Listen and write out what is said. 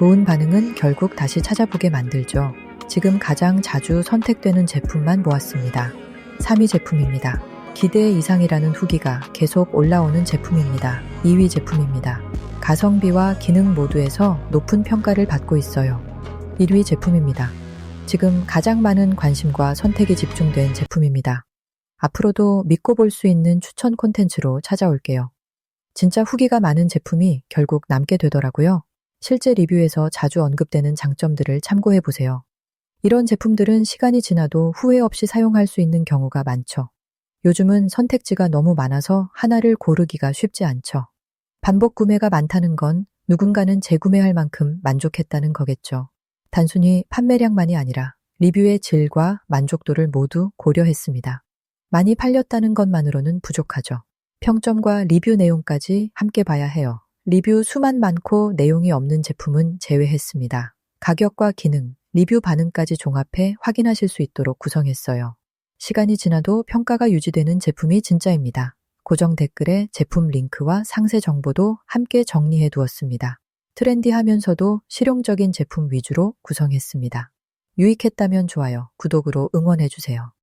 좋은 반응은 결국 다시 찾아보게 만들죠. 지금 가장 자주 선택되는 제품만 모았습니다. 3위 제품입니다. 기대 이상이라는 후기가 계속 올라오는 제품입니다. 2위 제품입니다. 가성비와 기능 모두에서 높은 평가를 받고 있어요. 1위 제품입니다. 지금 가장 많은 관심과 선택이 집중된 제품입니다. 앞으로도 믿고 볼 수 있는 추천 콘텐츠로 찾아올게요. 진짜 후기가 많은 제품이 결국 남게 되더라고요. 실제 리뷰에서 자주 언급되는 장점들을 참고해 보세요. 이런 제품들은 시간이 지나도 후회 없이 사용할 수 있는 경우가 많죠. 요즘은 선택지가 너무 많아서 하나를 고르기가 쉽지 않죠. 반복 구매가 많다는 건 누군가는 재구매할 만큼 만족했다는 거겠죠. 단순히 판매량만이 아니라 리뷰의 질과 만족도를 모두 고려했습니다. 많이 팔렸다는 것만으로는 부족하죠. 평점과 리뷰 내용까지 함께 봐야 해요. 리뷰 수만 많고 내용이 없는 제품은 제외했습니다. 가격과 기능, 리뷰 반응까지 종합해 확인하실 수 있도록 구성했어요. 시간이 지나도 평가가 유지되는 제품이 진짜입니다. 고정 댓글에 제품 링크와 상세 정보도 함께 정리해 두었습니다. 트렌디하면서도 실용적인 제품 위주로 구성했습니다. 유익했다면 좋아요, 구독으로 응원해 주세요.